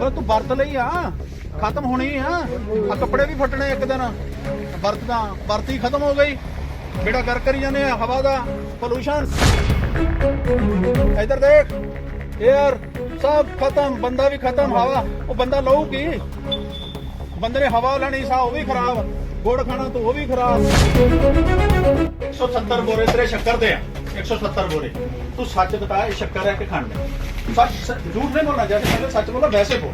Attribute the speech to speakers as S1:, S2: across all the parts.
S1: ਉਹ ਤੂੰ ਵਰਤ ਲਈ ਆ। ਖਤਮ ਹੋਣੀ ਆ। ਆ ਕੱਪੜੇ ਵੀ ਫਟਣੇ ਇੱਕ ਦਿਨ। ਵਰਤਦਾ, ਵਰਤੀ ਖਤਮ ਹੋ ਗਈ। ਬੇੜਾ ਕਰ ਕਰੀ ਜਾਂਦੇ ਆ, ਹਵਾ ਦਾ ਪੋਲੂਸ਼ਨ ਇਧਰ ਦੇਖ 에ਅਰ ਸਭ ਖਤਮ, ਬੰਦਾ ਵੀ ਖਤਮ, ਹਵਾ। ਉਹ ਬੰਦਾ ਲਊ ਕੀ? ਬੰਦੇ ਨੇ ਹਵਾ ਲੈਣੀ ਸਾ, ਉਹ ਵੀ ਖਰਾਬ। ਗੁੜ ਖਾਣਾ ਤੂੰ ਉਹ ਵੀ ਖਰਾਬ। 170 ਬੋਰੇ ਤੇਰੇ ਸ਼ੱਕਰ ਦੇ ਆ। 170 ਬੋਰੇ। ਤੂੰ ਸੱਚ ਬਤਾ, ਇਹ ਸ਼ੱਕਰ ਹੈ ਕਿ ਖੰਡ ਹੈ? ਸੱਚ, ਸੱਚ- ਝੂਠ ਨਹੀਂ ਬੋਲਣਾ ਜੈਸੇ ਪਹਿਲੇ ਸੱਚ ਬੋਲੋ ਵੈਸੇ ਬੋਲ।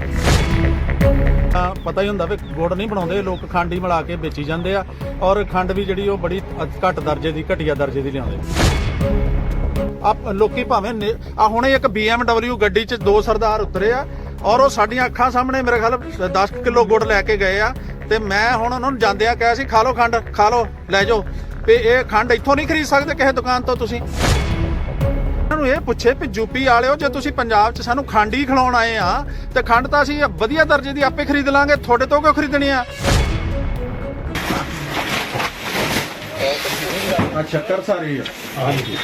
S1: ਪਤਾ ਹੀ ਹੁੰਦਾ ਵੀ ਗੁੜ ਨਹੀਂ ਬਣਾਉਂਦੇ, ਲੋਕ ਖੰਡ ਹੀ ਮਿਲਾ ਕੇ ਵੇਚੀ ਜਾਂਦੇ ਆ, ਔਰ ਖੰਡ ਵੀ ਜਿਹੜੀ ਉਹ ਬੜੀ ਘੱਟ ਦਰਜੇ ਦੀ, ਘਟੀਆ ਦਰਜੇ ਦੀ ਲਿਆਉਂਦੇ ਆ। ਲੋਕੀ ਭਾਵੇਂ ਆ ਹੁਣੇ ਇੱਕ BMW ਗੱਡੀ 'ਚ ਦੋ ਸਰਦਾਰ ਉਤਰੇ ਆ, ਔਰ ਉਹ ਸਾਡੀਆਂ ਅੱਖਾਂ ਸਾਹਮਣੇ ਮੇਰੇ ਖਿਆਲ 10 ਕਿਲੋ ਗੁੜ ਲੈ ਕੇ ਗਏ ਆ, ਤੇ ਮੈਂ ਹੁਣ ਉਹਨਾਂ ਨੂੰ ਜਾਂਦਿਆਂ ਕਿਹਾ ਸੀ, ਖਾ ਲਓ ਖੰਡ, ਖਾ ਲਓ, ਲੈ ਜਾਓ। ਵੀ ਇਹ ਖੰਡ ਇੱਥੋਂ ਨਹੀਂ ਖਰੀਦ ਸਕਦੇ ਕਿਸੇ ਦੁਕਾਨ ਤੋਂ ਤੁਸੀਂ। ਉਹਨਾਂ ਨੂੰ ਇਹ ਪੁੱਛੇ ਵੀ ਯੂਪੀ ਵਾਲਿਓ, ਜੇ ਤੁਸੀਂ ਪੰਜਾਬ 'ਚ ਸਾਨੂੰ ਖੰਡ ਹੀ ਖਿਲਾਉਣ ਆਏ ਆ, ਤੇ ਖੰਡ ਤਾਂ ਅਸੀਂ ਵਧੀਆ ਦਰਜੇ ਦੀ ਆਪੇ ਖਰੀਦ ਲਾਂਗੇ, ਤੁਹਾਡੇ ਤੋਂ ਕਿਉਂ ਖਰੀਦਣੀ ਆ? ਆ ਸ਼ੱਕਰ ਸਾਰੀ ਆ ਹਾਂਜੀ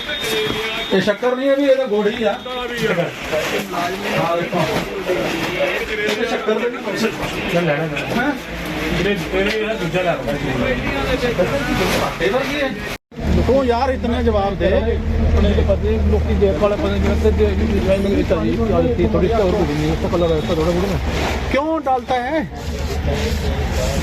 S1: ਇਹ ਸ਼ੱਕਰ ਨਹੀਂ ਹੈ ਵੀ ਇਹਦਾ ਗੁੜ ਹੀ ਆ ਹਾਂ ਦੇਖੋ ਇਹ ਸ਼ੱਕਰ ਦੇ ਨਹੀਂ ਪੈਸੇ ਲੈਣਾ ਹੈ ਇਹਦਾ ਕੀ ਹੈ ਤੂੰ ਯਾਰ ਇਤਨੇ ਜਵਾਬ ਦੇ
S2: अपने के पति लोग की देख वाले पता नहीं से डिजाइन में लेता जी थोड़ी थोड़ी सी और भी नहीं उसका कलर है थोड़ा थोड़ा ना
S1: क्यों डालता है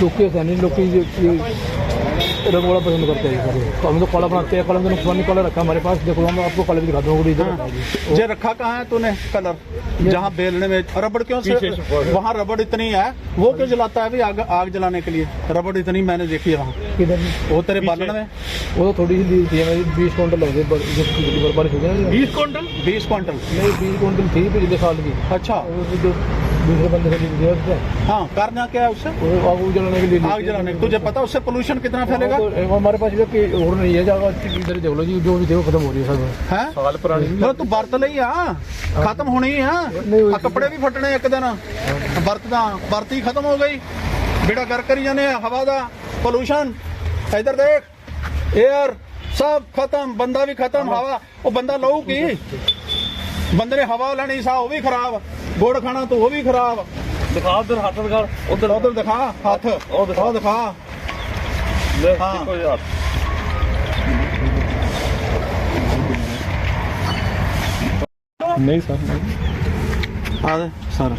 S2: लोग के ऐसा नहीं लोग की ये रंग वाला पसंद करते हैं सारे तो हम तो कला बनाते हैं कलम का नुकसान नहीं कलर रखा हमारे पास देखो हम आपको कलर दिखा दूंगा इधर
S1: हाँ। ये रखा कहाँ है तूने कलर जहाँ बेलने में रबड़ क्यों से वहाँ रबड़ इतनी है वो क्यों जलाता है भी आग आग जलाने के लिए रबड़ इतनी मैंने देखी है वहाँ
S2: किधर
S1: वो तेरे बालन में
S2: वो तो थोड़ी सी दी थी मेरी बीस क्विंटल लगे जब बारिश हो गई ना
S1: बीस क्विंटल बीस क्विंटल
S2: नहीं बीस क्विंटल थी पिछले साल की
S1: अच्छा
S2: वो भी जो दूसरे बंदे से लिख दिया उससे
S1: हाँ करना क्या है उससे
S2: वो आग जलाने के लिए
S1: आग जलाने तुझे पता उससे पोल्यूशन कितना फैलेगा
S2: हमारे पास जो और नहीं है जगह इधर देख लो जी जो भी देखो खत्म हो रही है सब है साल
S1: पुरानी तू ਵਰਤ ਲਈ ਆ ਖਤਮ ਹੋਣੀ ਆ ਆ ਕੱਪੜੇ ਵੀ ਫਟਣੇ ਇੱਕ ਦਿਨ ਵਰਤਦਾ ਵਰਤੀ ਖਤਮ ਹੋ ਗਈ ਬੇੜਾ ਗਰ ਕਰੀ ਜਾਂਦੇ ਆ ਹਵਾ ਦਾ ਪੋਲੂਸ਼ਨ ਇਧਰ ਦੇਖ 에ਅਰ ਸਭ ਖਤਮ ਬੰਦਾ ਵੀ ਖਤਮ ਹਵਾ ਉਹ ਬੰਦਾ ਲਊ ਕੀ ਬੰਦੇ ਨੇ ਹਵਾ ਲੈਣੀ ਸਾ ਉਹ ਵੀ ਖਰਾਬ ਗੁੜ ਖਾਣਾ ਤੂੰ ਉਹ ਵੀ ਖਰਾਬ।
S2: ਦਿਖਾ ਉਧਰ ਹੱਥ ਦਿਖਾ। ਉਧਰ
S1: ਉਧਰ ਦਿਖਾ ਹੱਥ।
S2: ਉਹ ਦਿਖਾ।
S1: ਉਹ ਦਿਖਾ। ਹਾਂ।
S2: ਦੇਖੋ ਯਾਰ ਨਹੀਂ ਸਰ
S1: ਆ ਦੇ ਸਰ।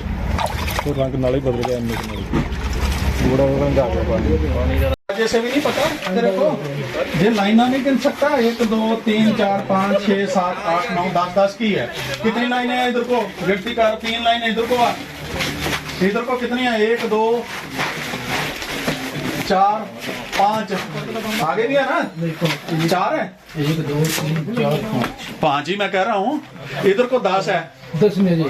S2: ਉਹ ਰੰਗ ਨਾਲ ਹੀ ਬਦਲ ਗਿਆ ਇੰਨੇ ਕੁ ਨਾਲ। ਥੋੜਾ ਰੰਗ ਆ ਗਿਆ ਪਾਣੀ
S1: जैसे भी नहीं पता तेरे को ये लाइना नहीं गिन सकता एक दो तीन चार पाँच छह सात आठ नौ दस दस की है कितनी लाइनें हैं इधर को गिनती कर तीन लाइनें इधर को आ इधर को कितनी है एक दो चार पाँच आगे भी है ना चार है
S2: एक दो तीन चार पाँच
S1: पाँच ही मैं कह रहा हूँ इधर को दस है
S2: दस में जी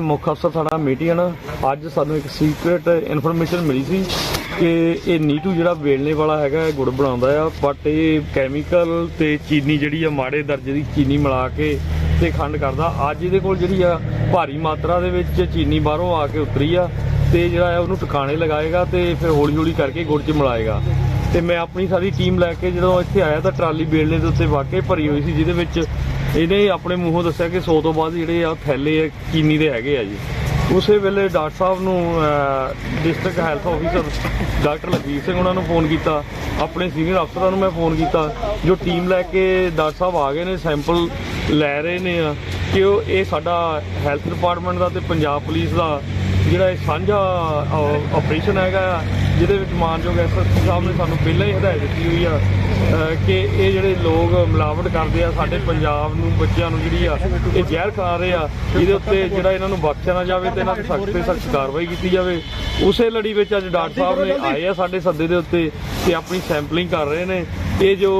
S3: ਮੁੱਖ ਅਫਸਰ ਸਾਡਾ ਮੀਟਿੰਗ ਅੱਜ ਸਾਨੂੰ ਇੱਕ ਸੀਕ੍ਰੇਟ ਇਨਫੋਰਮੇਸ਼ਨ ਮਿਲੀ ਸੀ। ਕਿ ਇਹ ਨੀਟੂ ਜਿਹੜਾ ਵੇਲਣੇ ਵਾਲਾ ਹੈਗਾ, ਇਹ ਗੁੜ ਬਣਾਉਂਦਾ ਆ ਬਟ ਇਹ ਕੈਮੀਕਲ ਤੇ ਚੀਨੀ ਜਿਹੜੀ ਆ, ਮਾੜੇ ਦਰਜੇ ਦੀ ਚੀਨੀ ਮਿਲਾ ਕੇ ਤੇ ਖੰਡ ਕਰਦਾ। ਅੱਜ ਇਹਦੇ ਕੋਲ ਜਿਹੜੀ ਆ, ਭਾਰੀ ਮਾਤਰਾ ਦੇ ਵਿੱਚ ਚੀਨੀ ਬਾਹਰੋਂ ਆ ਕੇ ਉਤਰੀ ਆ ਤੇ ਜਿਹੜਾ ਆ, ਉਹਨੂੰ ਟਿਕਾਣੇ ਲਗਾਏਗਾ ਤੇ ਫਿਰ ਹੌਲੀ ਹੌਲੀ ਕਰਕੇ ਗੁੜ 'ਚ ਮਿਲਾਏਗਾ। ਤੇ ਮੈਂ ਆਪਣੀ ਸਾਰੀ ਟੀਮ ਲੈ ਕੇ ਜਦੋਂ ਇੱਥੇ ਆਇਆ ਤਾਂ ਟਰਾਲੀ ਵੇਲਣੇ ਦੇ ਉੱਤੇ ਵਾਕਈ ਭਰੀ ਹੋਈ ਸੀ, ਜਿਹਦੇ ਵਿੱਚ ਇਹਨੇ ਆਪਣੇ ਮੂੰਹੋਂ ਦੱਸਿਆ ਕਿ 100 ਤੋਂ ਬਾਅਦ ਜਿਹੜੇ ਆ, ਥੈਲੇ ਆ, ਚੀਨੀ ਦੇ ਹੈਗੇ ਆ ਜੀ। ਉਸੇ ਵੇਲੇ ਡਾਕਟਰ ਸਾਹਿਬ ਨੂੰ district health officer doctor Lakhvir Singh ਉਹਨਾਂ ਨੂੰ ਫੋਨ ਕੀਤਾ। ਆਪਣੇ ਸੀਨੀਅਰ ਅਫਸਰਾਂ ਨੂੰ ਮੈਂ ਫੋਨ ਕੀਤਾ ਜੋ ਟੀਮ ਲੈ ਕੇ ਡਾਕਟਰ ਸਾਹਿਬ ਆ ਗਏ ਨੇ ਸੈਂਪਲ ਲੈ ਰਹੇ ਨੇ ਆ ਕਿ ਉਹ ਇਹ ਸਾਡਾ ਹੈਲਥ ਡਿਪਾਰਟਮੈਂਟ ਦਾ ਤੇ ਪੰਜਾਬ ਪੁਲਿਸ ਦਾ ਜਿਹੜਾ ਇਹ ਸਾਂਝਾ ਆਪਰੇਸ਼ਨ ਹੈਗਾ ਆ, ਜਿਹਦੇ ਵਿੱਚ ਮਾਨਯੋਗ ਐਸਐਸਪੀ ਸਾਹਿਬ ਨੇ ਸਾਨੂੰ ਪਹਿਲਾਂ ਹੀ ਹਦਾਇਤ ਦਿੱਤੀ ਹੋਈ ਆ ਕਿ ਇਹ ਜਿਹੜੇ ਲੋਕ ਮਿਲਾਵਟ ਕਰਦੇ ਆ, ਸਾਡੇ ਪੰਜਾਬ ਨੂੰ, ਬੱਚਿਆਂ ਨੂੰ ਜਿਹੜੀ ਆ, ਇਹ ਜ਼ਹਿਰ ਖਾ ਰਹੇ ਆ, ਇਹਦੇ ਉੱਤੇ ਜਿਹੜਾ ਇਹਨਾਂ ਨੂੰ ਬਖਸ਼ਿਆ ਨਾ ਜਾਵੇ ਤੇ ਇਹਨਾਂ ਤੇ ਸਖਤ ਤੇ ਸਖਤ ਕਾਰਵਾਈ ਕੀਤੀ ਜਾਵੇ। ਉਸੇ ਲੜੀ ਵਿੱਚ ਅੱਜ ਡਾਕਟਰ ਸਾਹਿਬ ਨੇ ਆਏ ਆ ਸਾਡੇ ਸੱਦੇ ਦੇ ਉੱਤੇ ਤੇ ਆਪਣੀ ਸੈਂਪਲਿੰਗ ਕਰ ਰਹੇ ਨੇ। ਇਹ ਜੋ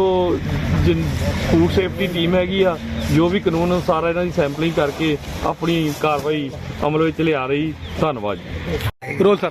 S3: ਫੂਡ ਸੇਫਟੀ ਟੀਮ ਹੈਗੀ ਆ, ਜੋ ਵੀ ਕਾਨੂੰਨ ਅਨੁਸਾਰ ਇਹਨਾਂ ਦੀ ਸੈਂਪਲਿੰਗ ਕਰਕੇ ਆਪਣੀ ਕਾਰਵਾਈ ਅਮਲ ਵਿੱਚ ਲਿਆ ਰਹੀ। ਧੰਨਵਾਦ ਜੀ।
S2: ਰੋਲ ਸਰ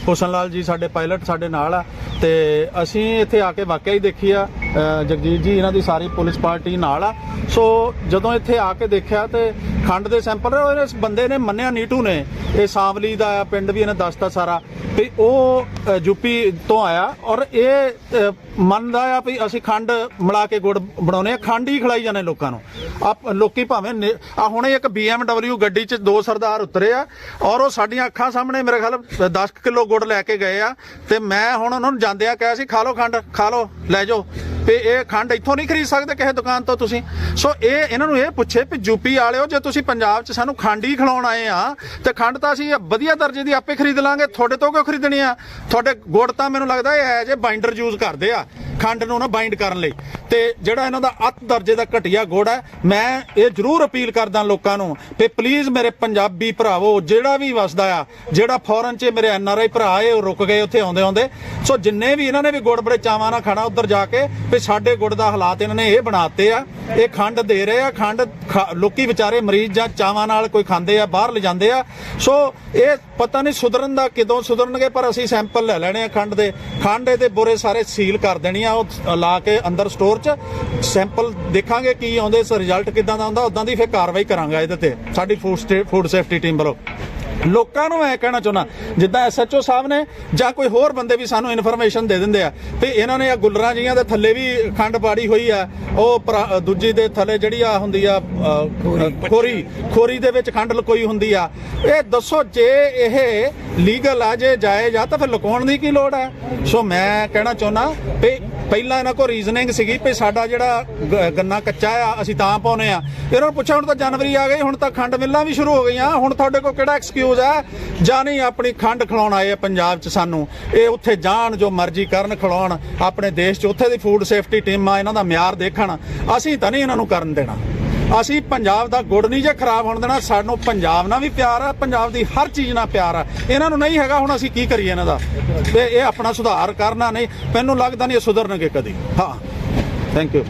S1: ਹੁਸਨ ਲਾਲ ਜੀ ਸਾਡੇ ਪਾਇਲਟ ਸਾਡੇ ਨਾਲ ਆ ਤੇ ਅਸੀਂ ਇੱਥੇ ਆ ਕੇ ਵਾਕਿਆ ਹੀ ਦੇਖੀ ਆ ਜਗਜੀਤ ਜੀ ਇਹਨਾਂ ਦੀ ਸਾਰੀ ਪੁਲਿਸ ਪਾਰਟੀ ਨਾਲ ਆ। ਸੋ ਜਦੋਂ ਇੱਥੇ ਆ ਕੇ ਦੇਖਿਆ ਤੇ ਖੰਡ ਦੇ ਸੈਂਪਲ ਉਹ ਇਸ ਬੰਦੇ ਨੇ ਮੰਨਿਆ ਨੀਟੂ ਨੇ। ਇਹ ਸਾਵਲੀ ਦਾ ਆ ਪਿੰਡ ਵੀ ਇਹਨੇ ਦੱਸਤਾ ਸਾਰਾ। ਵੀ ਉਹ ਅ, ਯੂਪੀ ਤੋਂ ਆਇਆ ਔਰ ਇਹ ਮੰਨਦਾ ਆ ਵੀ ਅਸੀਂ ਖੰਡ ਮਿਲਾ ਕੇ ਗੁੜ ਬਣਾਉਨੇ ਆ। ਖੰਡ ਹੀ ਖਿਲਾਈ ਜਾਂਦੇ ਲੋਕਾਂ ਨੂੰ। ਆ ਲੋਕੀ ਭਾਵੇਂ ਆ ਹੁਣੇ ਇੱਕ BMW ਗੱਡੀ 'ਚ ਦੋ ਸਰਦਾਰ ਉਤਰੇ ਆ ਔਰ ਉਹ ਸਾਡੀਆਂ ਅੱਖਾਂ ਸਾਹਮਣੇ ਮੇਰੇ ਖਿਆਲ 10 ਕਿਲੋ ਗੁੜ ਲੈ ਕੇ ਗਏ ਆ। ਤੇ ਮੈਂ ਹੁਣ ਉਹਨਾਂ ਨੂੰ ਜਾਂਦਿਆਂ ਕਿਹਾ ਸੀ ਖਾ ਲਓ ਖੰਡ ਖਾ ਲਓ ਲੈ ਜਾਓ। ਤੇ ਇਹ ਖੰਡ ਇੱਥੋਂ ਨਹੀਂ ਖਰੀਦ ਸਕਦੇ ਕਿਸੇ ਦੁਕਾਨ ਤੋਂ ਤੁਸੀਂ। ਸੋ ਇਹ ਇਹਨਾਂ ਨੂੰ ਇਹ ਪੁੱਛੇ ਵੀ ਯੂਪੀ ਵਾਲਿਓ, ਜੇ ਤੁਸੀਂ ਪੰਜਾਬ 'ਚ ਸਾਨੂੰ ਖੰਡ ਹੀ ਖਿਲਾਉਣ ਆਏ ਆ, ਤੇ ਖੰਡ ਤਾਂ ਅਸੀਂ ਵਧੀਆ ਦਰਜੇ ਦੀ ਆਪੇ ਖਰੀਦ ਲਾਂਗੇ। ਤੁਹਾਡੇ ਤੋਂ ਕਿਉਂ ਖਰੀਦਣੀ ਆ? ਤੁਹਾਡੇ ਗੁੜ ਤਾਂ ਮੈਨੂੰ ਲੱਗਦਾ ਇਹ ਹੈ ਜੇ ਬਾਈਂਡਰ ਯੂਜ਼ ਕਰਦੇ ਆ, ਖੰਡ ਨੂੰ ਨਾ ਬਾਈਂਡ ਕਰਨ ਲਈ। ਤੇ ਜਿਹੜਾ ਇਹਨਾਂ ਦਾ ਅੱਤ ਦਰਜੇ ਦਾ ਘਟੀਆ ਗੁੜ ਹੈ, ਮੈਂ ਇਹ ਜ਼ਰੂਰ ਅਪੀਲ ਕਰਦਾ ਲੋਕਾਂ ਨੂੰ ਕਿ ਪਲੀਜ਼ ਮੇਰੇ ਪੰਜਾਬੀ ਭਰਾਵੋ, ਜਿਹੜਾ ਵੀ ਵਸਦਾ ਆ, ਜਿਹੜਾ ਫੋਰਨ 'ਚ ਮੇਰੇ ਐਨ ਆਰ ਆਈ ਭਰਾ ਏ ਉਹ ਰੁਕ ਗਏ ਉੱਥੇ ਆਉਂਦੇ ਆਉਂਦੇ। ਸੋ ਜਿੰਨੇ ਵੀ ਇਹਨਾਂ ਨੇ ਵੀ ਗੁੜ ਬੜੇ ਚਾਵਾਂ ਨਾਲ ਖਾਣਾ, ਉੱਧਰ ਜਾ ਕੇ ਵੀ ਸਾਡੇ ਗੁੜ ਦਾ ਹਾਲਾਤ ਇਹਨਾਂ ਨੇ ਇਹ ਬਣਾਤੇ ਆ। ਇਹ ਖੰਡ ਦੇ ਰਹੇ ਆ, ਖੰਡ ਖਾ- ਲੋਕੀ ਵਿਚਾਰੇ ਮਰੀਜ਼ ਜਾਂ ਚਾਵਾਂ ਨਾਲ ਕੋਈ ਖਾਂਦੇ ਆ, ਬਾਹਰ ਲਿਜਾਂਦੇ ਆ। ਸੋ ਇਹ ਪਤਾ ਨਹੀਂ ਸੁਧਰਨ ਦਾ ਕਿਦੋਂ ਸੁਧਰਨਗੇ, ਪਰ ਅਸੀਂ ਸੈਂਪਲ ਲੈ ਲੈਣੇ ਆ ਖੰਡ ਦੇ। ਖੰਡ ਇਹਦੇ ਬੁਰੇ ਸਾਰੇ ਸੀਲ ਕਰ ਦੇਣੀ ਆ, ਉਹ ਲਾ ਕੇ ਅੰਦਰ ਸਟੋਰ 'ਚ ਸੈਂਪਲ ਦੇਖਾਂਗੇ ਕੀ ਆਉਂਦੇ ਇਸ ਰਿਜ਼ਲਟ ਕਿਦਾਂ ਦਾ ਆਉਂਦਾ ਉਦਾਂ ਦੀ ਫਿਰ ਕਾਰਵਾਈ ਕਰਾਂਗੇ ਇਹਦੇ ਤੇ ਸਾਡੀ ਫੂਡ ਫੂਡ ਸੇਫਟੀ ਟੀਮ ਵੱਲੋਂ। ਲੋਕਾਂ ਨੂੰ ਮੈਂ ਕਹਿਣਾ ਚਾਹੁੰਦਾ ਜਿੱਦਾਂ ਐਸਐਚਓ ਸਾਹਿਬ ਨੇ ਜਾਂ ਕੋਈ ਹੋਰ ਬੰਦੇ ਵੀ ਸਾਨੂੰ ਇਨਫੋਰਮੇਸ਼ਨ ਦੇ ਦਿੰਦੇ ਆ ਵੀ ਇਹਨਾਂ ਨੇ ਆ ਗੁੱਲਰਾਂ ਜੀਆਂ ਦੇ ਥੱਲੇ ਵੀ ਖੰਡ ਪਾੜੀ ਹੋਈ ਆ ਉਹ ਦੂਜੀ ਦੇ ਥੱਲੇ ਜਿਹੜੀ ਆ ਹੁੰਦੀ ਆ ਖੋਰੀ। ਖੋਰੀ ਦੇ ਵਿੱਚ ਖੰਡ ਲਕੋਈ ਹੁੰਦੀ ਆ। ਇਹ ਦੱਸੋ ਜੇ ਇਹ ਲੀਗਲ ਆ ਜੇ ਜਾਇਜ਼ ਆ ਤਾਂ ਫਿਰ ਲੁਕਾਉਣ ਦੀ ਕੀ ਲੋੜ ਹੈ ਸੋ ਮੈਂ ਕਹਿਣਾ ਚਾਹੁੰਦਾ ਵੀ ਪਹਿਲਾਂ ਇਹਨਾਂ ਕੋਲ ਰੀਜ਼ਨਿੰਗ ਸੀਗੀ ਵੀ ਸਾਡਾ ਜਿਹੜਾ ਗੰਨਾ ਕੱਚਾ ਆ, ਅਸੀਂ ਤਾਂ ਪਾਉਨੇ ਆ। ਇਹਨਾਂ ਨੂੰ ਪੁੱਛਿਆ, ਹੁਣ ਤਾਂ ਜਨਵਰੀ ਆ ਗਈ, ਹੁਣ ਤਾਂ ਖੰਡ ਮਿੱਲਾਂ ਵੀ ਸ਼ੁਰੂ ਹੋ ਗਈਆਂ। ਹੁਣ ਤੁਹਾਡੇ ਕੋਲ ਕਿਹੜਾ ਐਕਸਕਿਊਜ਼ ਹੈ? ਜਾਂ ਨਹੀਂ, ਆਪਣੀ ਖੰਡ ਖਿਲਾਉਣ ਆਏ ਆ ਪੰਜਾਬ 'ਚ ਸਾਨੂੰ। ਇਹ ਉੱਥੇ ਜਾਣ, ਜੋ ਮਰਜ਼ੀ ਕਰਨ ਖਿਲਾਉਣ, ਆਪਣੇ ਦੇਸ਼ 'ਚ ਉੱਥੇ ਦੀ ਫੂਡ ਸੇਫਟੀ ਟੀਮਾਂ ਇਹਨਾਂ ਦਾ ਮਿਆਰ ਦੇਖਣ। ਅਸੀਂ ਤਾਂ ਨਹੀਂ ਇਹਨਾਂ ਨੂੰ ਕਰਨ ਦੇਣਾ। ਅਸੀਂ ਪੰਜਾਬ ਦਾ ਗੁੜ ਨਹੀਂ ਜੇ ਖਰਾਬ ਹੋਣ ਦੇਣਾ, ਸਾਨੂੰ ਪੰਜਾਬ ਨਾਲ ਵੀ ਪਿਆਰ ਆ, ਪੰਜਾਬ ਦੀ ਹਰ ਚੀਜ਼ ਨਾਲ ਪਿਆਰ ਆ। ਇਹਨਾਂ ਨੂੰ ਨਹੀਂ ਹੈਗਾ ਹੁਣ ਅਸੀਂ ਕੀ ਕਰੀਏ ਇਹਨਾਂ ਦਾ। ਤੇ ਇਹ ਆਪਣਾ ਸੁਧਾਰ ਕਰਨਾ ਨਹੀਂ, ਮੈਨੂੰ ਲੱਗਦਾ ਨਹੀਂ ਇਹ ਸੁਧਰਨਗੇ ਕਦੀ। ਹਾਂ। Thank you